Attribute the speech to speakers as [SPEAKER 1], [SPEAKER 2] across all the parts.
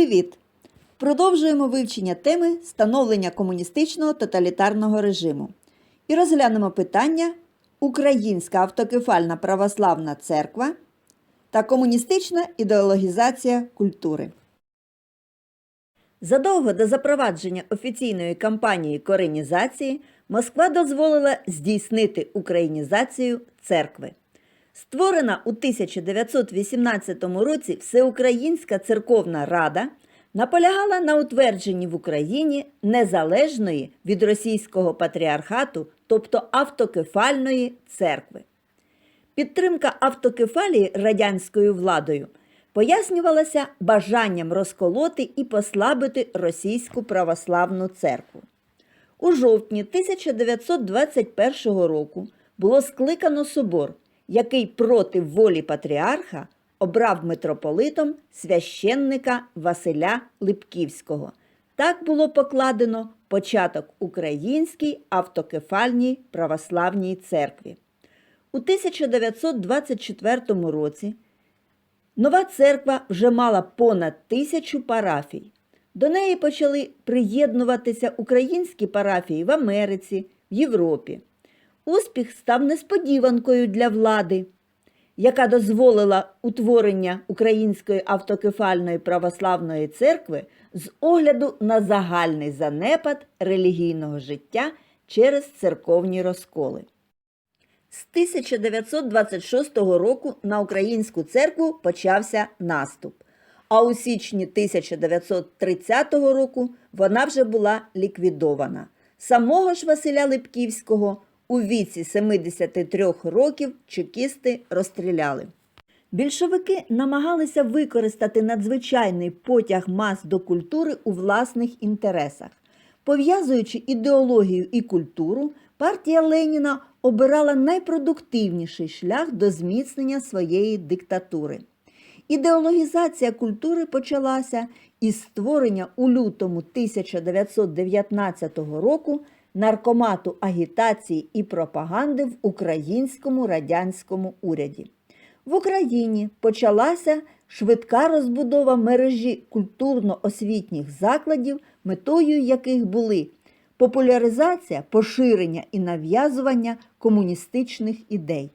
[SPEAKER 1] Привіт! Продовжуємо вивчення теми становлення комуністичного тоталітарного режиму і розглянемо питання Українська автокефальна православна церква та комуністична ідеологізація культури. Задовго до запровадження офіційної кампанії коренізації Москва дозволила здійснити українізацію церкви. Створена у 1918 році Всеукраїнська церковна рада наполягала на утвердженні в Україні незалежної від російського патріархату, тобто автокефальної церкви. Підтримка автокефалії радянською владою пояснювалася бажанням розколоти і послабити російську православну церкву. У жовтні 1921 року було скликано собор, який проти волі патріарха обрав митрополитом священника Василя Липківського. Так було покладено початок Українській автокефальній православній церкві. У 1924 році нова церква вже мала понад тисячу парафій. До неї почали приєднуватися українські парафії в Америці, в Європі. Успіх став несподіванкою для влади, яка дозволила утворення Української автокефальної православної церкви з огляду на загальний занепад релігійного життя через церковні розколи. З 1926 року на українську церкву почався наступ, а у січні 1930 року вона вже була ліквідована. Самого ж Василя Липківського у віці 73 років чекісти розстріляли. Більшовики намагалися використати надзвичайний потяг мас до культури у власних інтересах. Пов'язуючи ідеологію і культуру, партія Леніна обирала найпродуктивніший шлях до зміцнення своєї диктатури. Ідеологізація культури почалася із створення у лютому 1919 року наркомату агітації і пропаганди в українському радянському уряді. В Україні почалася швидка розбудова мережі культурно-освітніх закладів, метою яких були популяризація, поширення і нав'язування комуністичних ідей.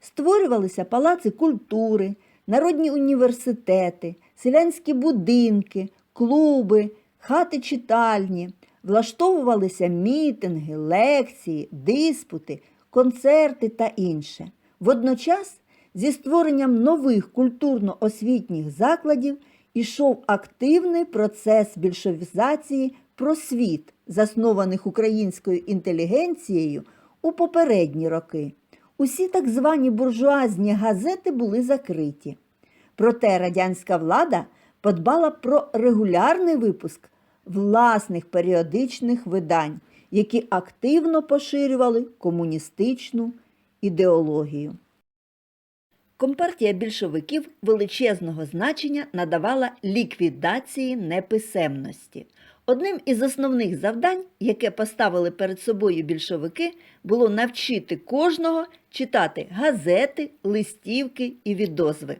[SPEAKER 1] Створювалися палаци культури, народні університети, селянські будинки, клуби, хати читальні, влаштовувалися мітинги, лекції, диспути, концерти та інше. Водночас зі створенням нових культурно-освітніх закладів ішов активний процес більшовізації просвіт, заснованих українською інтелігенцією у попередні роки. Усі так звані буржуазні газети були закриті. Проте радянська влада подбала про регулярний випуск власних періодичних видань, які активно поширювали комуністичну ідеологію. Компартія більшовиків величезного значення надавала ліквідації неписемності. Одним із основних завдань, яке поставили перед собою більшовики, було навчити кожного читати газети, листівки і відозви.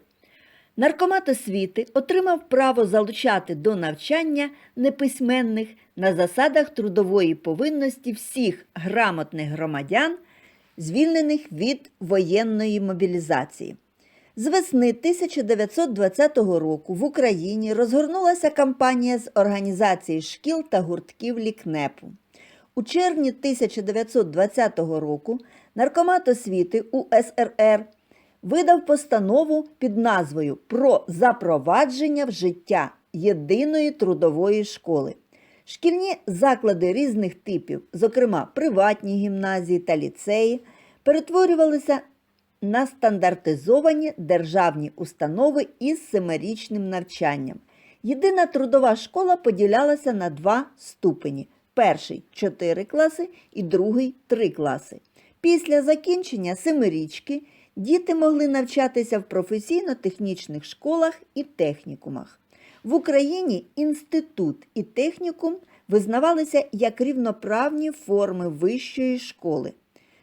[SPEAKER 1] Наркомат освіти отримав право залучати до навчання неписьменних на засадах трудової повинності всіх грамотних громадян, звільнених від воєнної мобілізації. З весни 1920 року в Україні розгорнулася кампанія з організації шкіл та гуртків лікнепу. У червні 1920 року Наркомат освіти УСРР видав постанову під назвою Про запровадження в життя єдиної трудової школи. Шкільні заклади різних типів, зокрема приватні гімназії та ліцеї, перетворювалися на стандартизовані державні установи із семирічним навчанням. Єдина трудова школа поділялася на два ступені: перший 4 класи і другий 3 класи. Після закінчення семирічки діти могли навчатися в професійно-технічних школах і технікумах. В Україні інститут і технікум визнавалися як рівноправні форми вищої школи.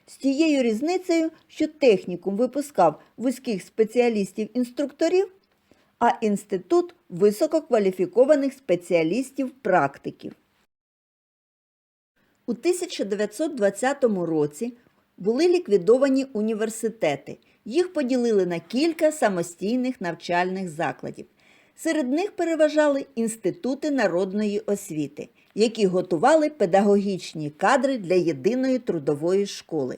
[SPEAKER 1] З тією різницею, що технікум випускав вузьких спеціалістів-інструкторів, а інститут висококваліфікованих спеціалістів-практиків. У 1920 році були ліквідовані університети. Їх поділили на кілька самостійних навчальних закладів. Серед них переважали інститути народної освіти, які готували педагогічні кадри для єдиної трудової школи.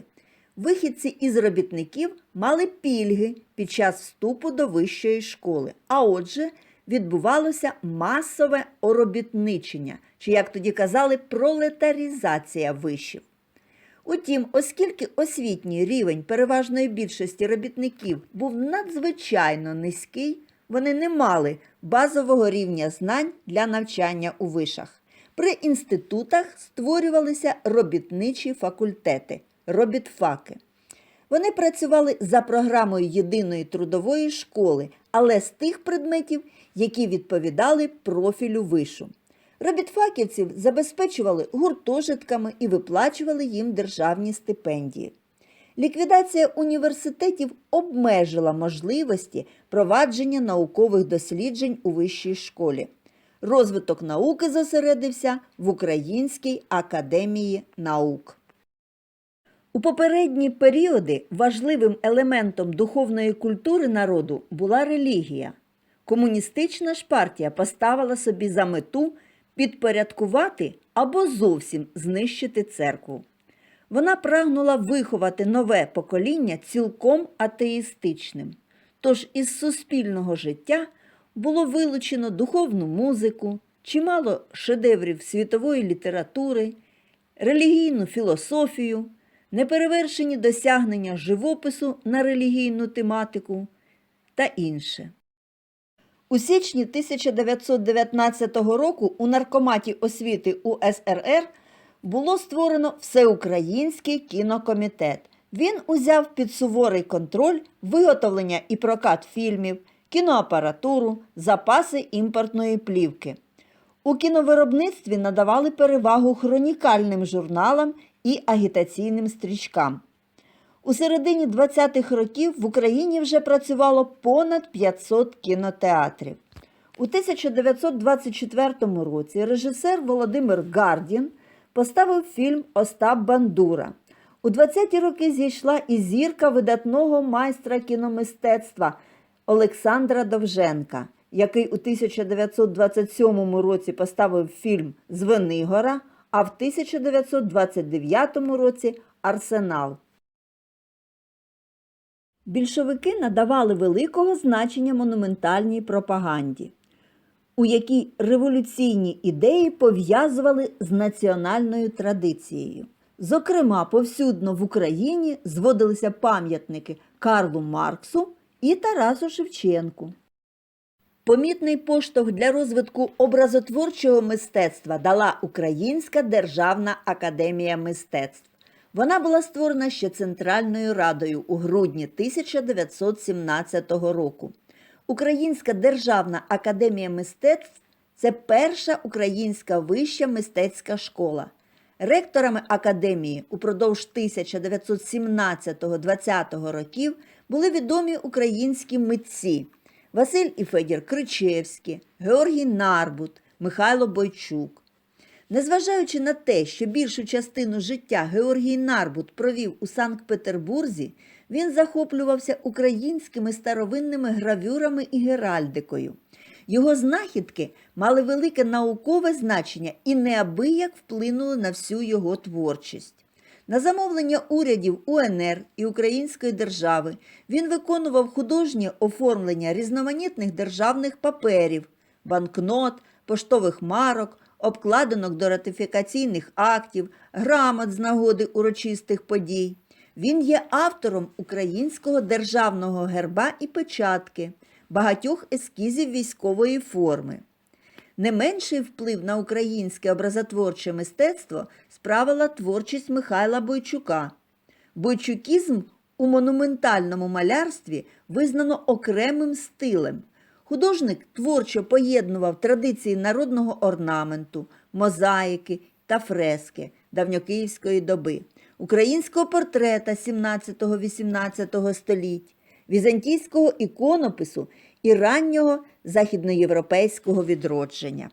[SPEAKER 1] Вихідці із робітників мали пільги під час вступу до вищої школи, а отже, відбувалося масове оробітничення, чи, як тоді казали, пролетарізація вишів. Утім, оскільки освітній рівень переважної більшості робітників був надзвичайно низький, вони не мали базового рівня знань для навчання у вишах. При інститутах створювалися робітничі факультети, робітфаки. Вони працювали за програмою єдиної трудової школи, але з тих предметів, які відповідали профілю вишу. Робітфаківців забезпечували гуртожитками і виплачували їм державні стипендії. Ліквідація університетів обмежила можливості провадження наукових досліджень у вищій школі. Розвиток науки зосередився в Українській академії наук. У попередні періоди важливим елементом духовної культури народу була релігія. Комуністична ж партія поставила собі за мету підпорядкувати або зовсім знищити церкву. Вона прагнула виховати нове покоління цілком атеїстичним. Тож із суспільного життя було вилучено духовну музику, чимало шедеврів світової літератури, релігійну філософію, неперевершені досягнення живопису на релігійну тематику та інше. У січні 1919 року у Наркоматі освіти УСРР було створено Всеукраїнський кінокомітет. Він узяв під суворий контроль виготовлення і прокат фільмів, кіноапаратуру, запаси імпортної плівки. У кіновиробництві надавали перевагу хронікальним журналам і агітаційним стрічкам. У середині 20-х років в Україні вже працювало понад 500 кінотеатрів. У 1924 році режисер Володимир Гардін поставив фільм Остап Бандура. У 20-ті роки зійшла і зірка видатного майстра кіномистецтва Олександра Довженка, який у 1927 році поставив фільм Звенигора, а в 1929 році Арсенал. Більшовики надавали великого значення монументальній пропаганді, у якій революційні ідеї пов'язували з національною традицією. Зокрема, повсюдно в Україні зводилися пам'ятники Карлу Марксу і Тарасу Шевченку. Помітний поштовх для розвитку образотворчого мистецтва дала Українська державна академія мистецтв. Вона була створена ще Центральною радою у грудні 1917 року. Українська державна академія мистецтв це перша українська вища мистецька школа. Ректорами академії упродовж 1917-20 років були відомі українські митці Василь і Федір Кричевські, Георгій Нарбут, Михайло Бойчук. Незважаючи на те, що більшу частину життя Георгій Нарбут провів у Санкт-Петербурзі, він захоплювався українськими старовинними гравюрами і геральдикою. Його знахідки мали велике наукове значення і неабияк вплинули на всю його творчість. На замовлення урядів УНР і Української держави він виконував художнє оформлення різноманітних державних паперів, банкнот, поштових марок, обкладинок до ратифікаційних актів, грамот з нагоди урочистих подій. Він є автором українського державного герба і печатки, багатьох ескізів військової форми. Не менший вплив на українське образотворче мистецтво справила творчість Михайла Бойчука. Бойчукізм у монументальному малярстві визнано окремим стилем. Художник творчо поєднував традиції народного орнаменту, мозаїки та фрески давньокиївської доби, українського портрета 17-18 століть, візантійського іконопису і раннього західноєвропейського відродження.